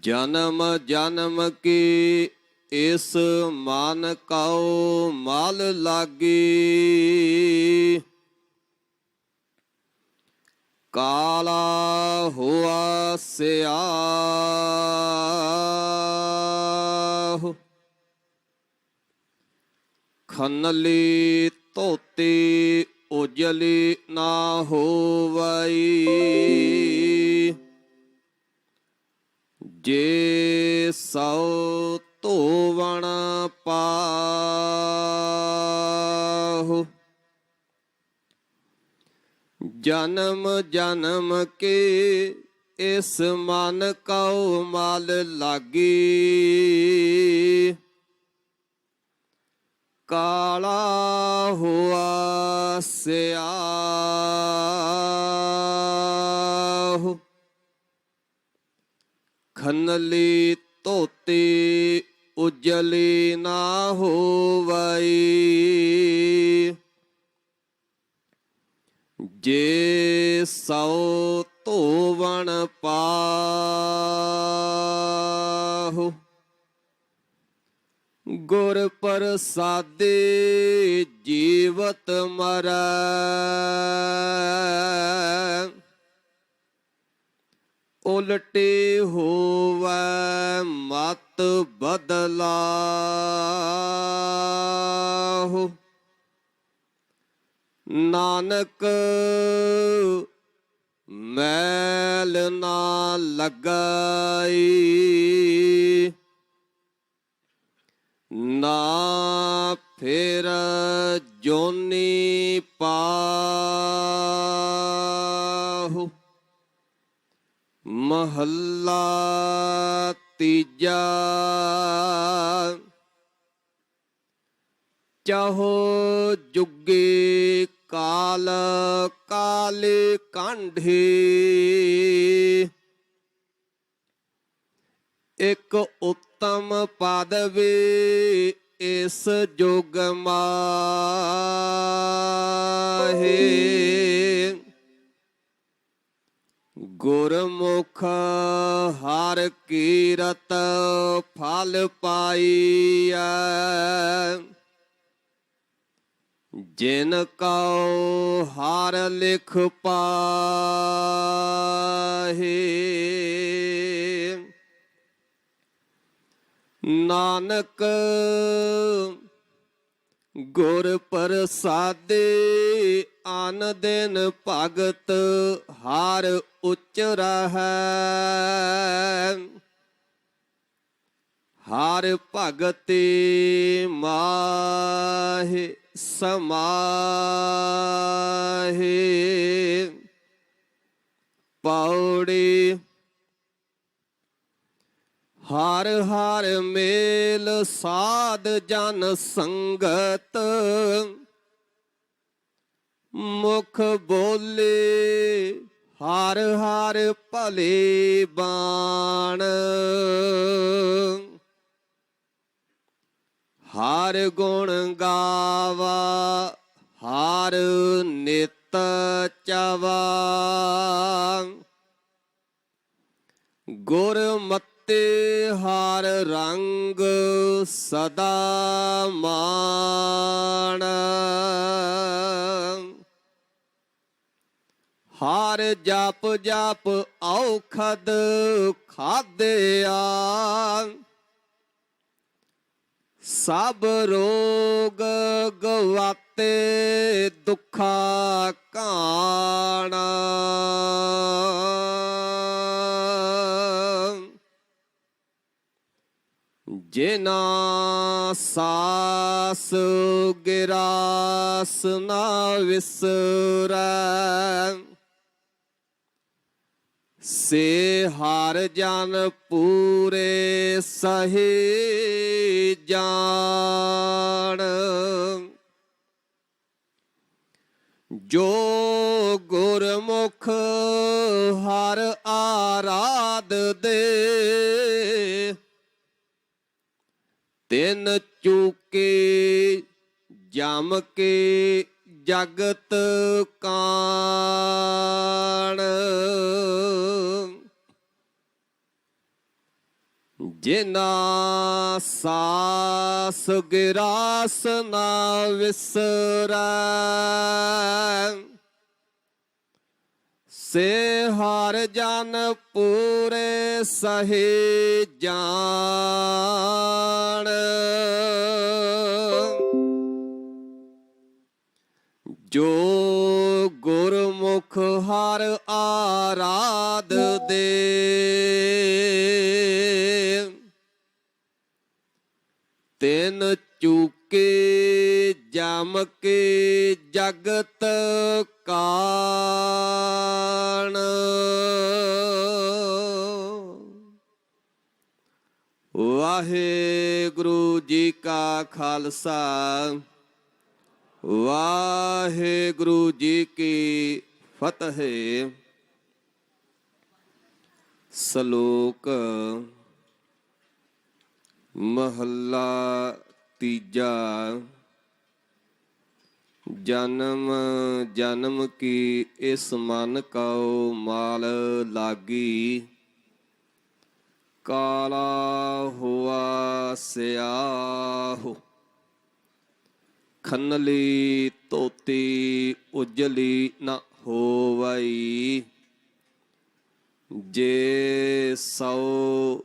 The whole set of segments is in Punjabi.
ਜਨਮ ਜਨਮ ਕੀ ਇਸ ਮਨ ਕਉ ਮਲ ਲਾਗੀ? ਕਾਲਾ ਹੁਆ ਸਿਆਹ। ਖਨਲੀ ਧੋਤੀ ਉਜਲੀ ਨਾ ਹੋਵਈ। ਜੇ ਸਉ ਧੋਵਣ ਪਾਹੁ। ਜਨਮ ਜਨਮ ਕੇ ਇਸ ਮਨ ਕਉ ਮਲ ਲਾਗੀ। ਕਾਲਾ ਹੁਆ ਸਿਆਹੁ ਖਨਲੀ ਧੋਤੀ ਉਜਲੀ ਨਾ ਹੋਵਈ। ਜੇ ਸਉ ਧੋਵਣ ਪਾਹੁ ਗੁਰ ਪ੍ਰਸਾਦੇ ਜੀਵਤ ਮਰੈ। ਉਲਟੇ ਹੋਵੈ ਮਤ ਬਦਲਾਹੁ। ਨਾਨਕ ਮੈਲ ਨਾ ਲਗਾਈ। ਨਾ ਫਿਰ ਜੋਨੀ ਪਾਹੁ। ਮਹੱਲਾ ਤੀਜਾ। ਚਾਹੋ ਜੁਗੇ ਕਾਲ ਕਾਲੇ ਕਾਂਢੇ। ਇੱਕ ਉੱਤਮ ਪਦਵੀ ਇਸ ਜੁਗ ਮਾਹੇ। ਗੁਰਮੁਖ ਹਰ ਕੀਰਤ ਫਲ ਪਾਈਐ। ਜਿਨ ਕਉ ਹਰ ਲਿਖ ਪਾਹੇ। ਨਾਨਕ ਗੁਰ ਪ੍ਰਸਾਦੇ ਆਨ ਦਿਨ ਭਗਤ ਹਾਰ ਉੱਚ ਰਹੈ। ਹਾਰ ਭਗਤੇ ਮਾਹਿ ਸਮਾਹੇ ਪੌੜੀ ਹਰ ਹਰ ਮੇਲ ਸਾਧ ਜਨ ਸੰਗਤ। ਮੁਖ ਬੋਲੇ ਹਰ ਹਰ ਭਲੇ ਬਾਣ। ਹਰ ਗੁਣ ਗਾਵਾ, ਹਰ ਨਿਤ ਚਵਾ। ਗੁਰਮਤ ਮਤੇ ਹਰ ਰੰਗ ਸਦਾ ਮਾਣ। ਹਰ ਜਪ ਜਪ ਔਖਦ ਖਾਦਿਆ ਸਭ ਰੋਗ ਗਵਾਤੇ ਦੁੱਖਾ ਕਾਣਾ। ਜਿਨਾ ਸਾਸ ਗਿਰਾਸ ਨਾ ਵਿਸਰੈ, ਸੇ ਹਰ ਜਨ ਪੂਰੇ ਸਹੀ ਜਾਣ। ਜੋ ਗੁਰਮੁਖ ਹਰ ਆਰਾਧ ਦੇ ਤਿੰਨ ਚੂਕੇ ਜਮ ਕੇ ਜਗਤ ਕਾਣ। ਜਿਨਾ ਸਾਸ ਗਿਰਾਸ ਨਾ ਵਿਸਰੈ ਸੇ ਹਰ ਜਨ ਪੂਰੇ ਸਹੀ ਜਾਣ। ਜੋ ਗੁਰਮੁਖ ਹਰ ਆਰਾਧ ਦੇ, ਤਿੰਨ ਚੂਕੇ ਜਮ ਕੇ ਜਗਤ ਕਾ। ਵਾਹਿਗੁਰੂ ਜੀ ਕਾ ਖਾਲਸਾ। ਵਾਹਿਗੁਰੂ ਜੀ ਕੀ ਫਤਿਹ। ਸ਼ਲੋਕ ਮਹੱਲਾ ਤੀਜਾ। ਜਨਮ ਜਨਮ ਕੀ ਇਸ ਮਨ ਕਉ ਮਾਲ ਲਾਗੀ। ਕਾਲਾ ਹੁਆ ਸਿਆਹੋ ਖੰਨਲੀ ਤੋਤੀ ਉਜਲੀ ਨ ਹੋਵਈ। ਜੇ ਸੋ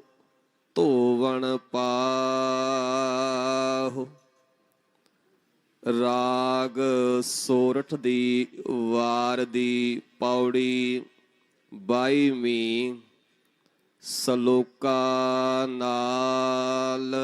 ਧੋਵਣ ਪਾਹੁ। ਰਾਗ ਸੋਰਠ ਦੀ ਵਾਰ ਦੀ ਪੌੜੀ 22ਵੀਂ ਸਲੋਕਾ ਨਾਲ।